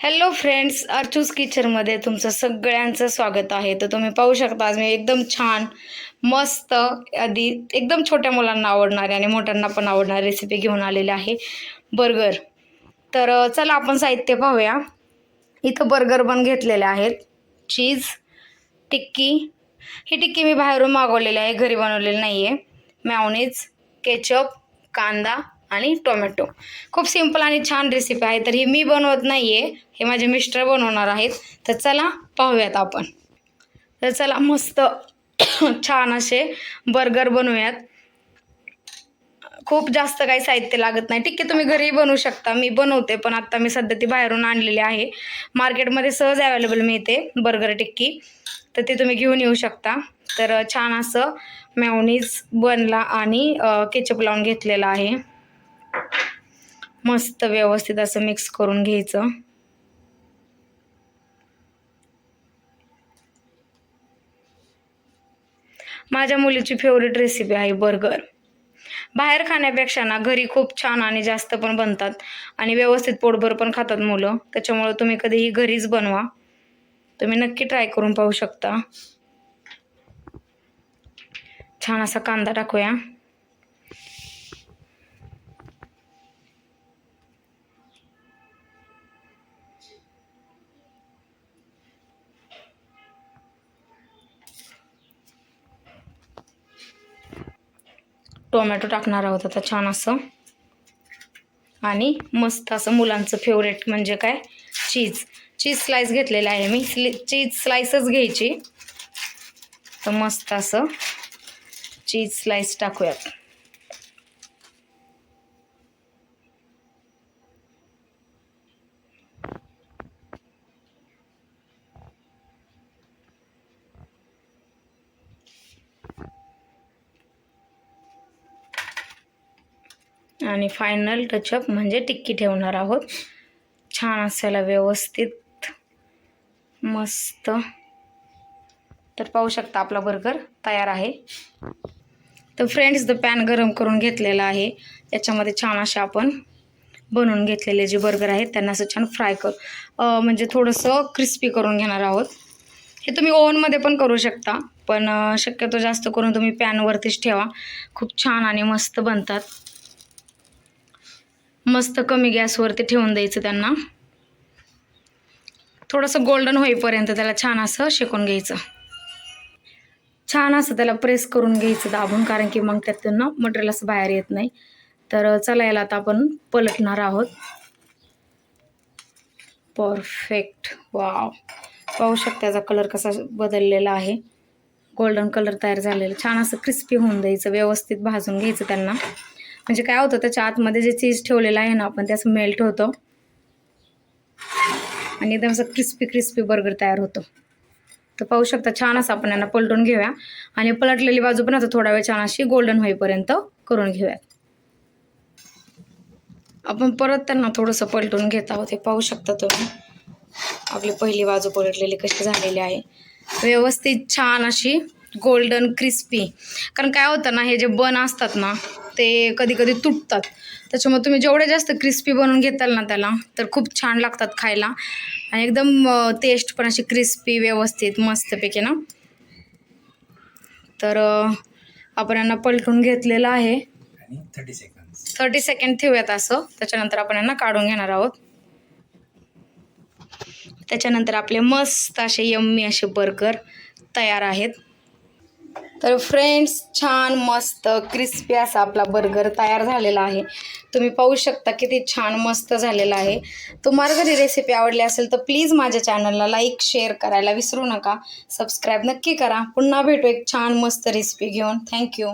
Hello friends अर्चूस किचनमध्ये तुमचं सगळ्यांचं स्वागत आहे. तर तुम्ही पाहू शकता आज मी एकदम छान मस्त आधी एकदम छोट्या मुलांना आवडणारी आणि मोठ्यांना पण आवडणारी रेसिपी घेऊन आलेली आहे. बर्गर तर चला आपण साहित्य पाहूया. इथं बर्गर पण घेतलेले आहेत. चीज टिक्की. ही टिक्की मी बाहेरून मागवलेली आहे घरी बनवलेली नाही आहे मॅवनीज केचप कांदा आणि टोमॅटो. खूप सिंपल आणि छान रेसिपी आहे. तर ही मी बनवत नाही आहे हे माझे मिस्टर बनवणार आहेत. तर चला पाहूयात आपण. तर चला मस्त छान असे बर्गर बनवूयात. खूप जास्त काही साहित्य लागत नाही. ठीक आहे तुम्ही घरीही बनवू शकता. मी बनवते पण आत्ता मी सध्या ती बाहेरून आणलेली आहे. मार्केटमध्ये सहज अवेलेबल मिळते बर्गर टिक्की. तर ते तुम्ही घेऊन येऊ शकता. तर छान असं मॅवनीज बनला आणि केचप लावून घेतलेलं आहे. मस्त व्यवस्थित असं मिक्स करून घ्यायचं. माझ्या मुलीची फेवरेट रेसिपी आहे बर्गर बाहेर खाण्यापेक्षा ना घरी खूप छान आणि जास्त पण बनतात आणि व्यवस्थित पोटभर पण खातात मुलं. त्याच्यामुळं तुम्ही कधीही घरीच बनवा. तुम्ही नक्की ट्राय करून पाहू शकता. छान असा कांदा टाकूया. टोमॅटो टाकणार आहोत आता छान असं. आणि मस्त असं मुलांचं फेवरेट म्हणजे काय? चीज चीज स्लाइस घेतलेलं आहे मी. स्ली चीज स्लाइसच घ्यायची. तर मस्त असं चीज स्लाइस टाकूयात. आणि फायनल टचअप म्हणजे टिक्की ठेवणार आहोत. छान असायला व्यवस्थित. मस्त. तर पाहू शकता आपला बर्गर तयार आहे. तर फ्रेंड्स द पॅन गरम करून घेतलेला आहे. याच्यामध्ये छान असे आपण बनवून घेतलेले जे बर्गर आहेत त्यांना असं छान फ्राय कर म्हणजे थोडंसं क्रिस्पी करून घेणार आहोत. हे तुम्ही ओव्हनमध्ये पण करू शकता पण शक्यतो जास्त करून तुम्ही पॅनवरतीच ठेवा. खूप छान आणि मस्त बनतात. मस्त कमी गॅसवरती ठेवून द्यायचं त्यांना. थोडंसं गोल्डन होईपर्यंत त्याला छान असं शेकून घ्यायचं. छान असं त्याला प्रेस करून घ्यायचं दाबून कारण की मग त्यातून ना मटेरियल असं बाहेर येत नाही. तर चला याला आता आपण पलटणार आहोत. परफेक्ट वाव पाहू शकता त्याचा कलर कसा बदललेला आहे. गोल्डन कलर तयार झालेला. छान असं क्रिस्पी होऊन द्यायचं. व्यवस्थित भाजून घ्यायचं त्यांना. म्हणजे काय होतं त्याच्या आतमध्ये जे चीज ठेवलेलं आहे ना आपण त्याचं मेल्ट होतं. आणि एकदम असं क्रिस्पी क्रिस्पी बर्गर तयार होतो. तर पाहू शकता छान असं आपण यांना पलटून घेऊया. आणि पलटलेली बाजू पण आता थोडा वेळ छान अशी गोल्डन होईपर्यंत करून घेऊयात. आपण परत त्यांना थोडंसं पलटून घेत आहोत. हे पाहू शकता तुम्ही. आपली पहिली बाजू पलटलेली कशी झालेली आहे. व्यवस्थित छान अशी गोल्डन क्रिस्पी कारण काय होतं ना हे जे बन असतात ना ते कधी कधी तुटतात. त्याच्यामुळे तुम्ही जेवढे जास्त क्रिस्पी बनवून घेताल ना त्याला तर खूप छान लागतात खायला. आणि एकदम टेस्ट पण अशी क्रिस्पी व्यवस्थित मस्तपैकी ना. तर आपण यांना पलटून घेतलेलं आहे. थर्टी सेकंड्स थर्टी सेकंड ठेवूयात असं. त्याच्यानंतर आपण यांना काढून घेणार आहोत. त्याच्यानंतर आपले मस्त असे यम्मी असे बर्गर तयार आहेत. तर फ्रेंड्स छान मस्त क्रिस्पी असा आपला बर्गर तयार झालेला आहे. तुम्ही पाहू शकता किती छान मस्त झालेला आहे. तुम्हाला जरी रेसिपी आवडली असेल तर प्लीज माझ्या चॅनलला लाईक शेअर करायला विसरू नका. सबस्क्राईब नक्की करा. पुन्हा भेटू एक छान मस्त रेसिपी घेऊन. थँक्यू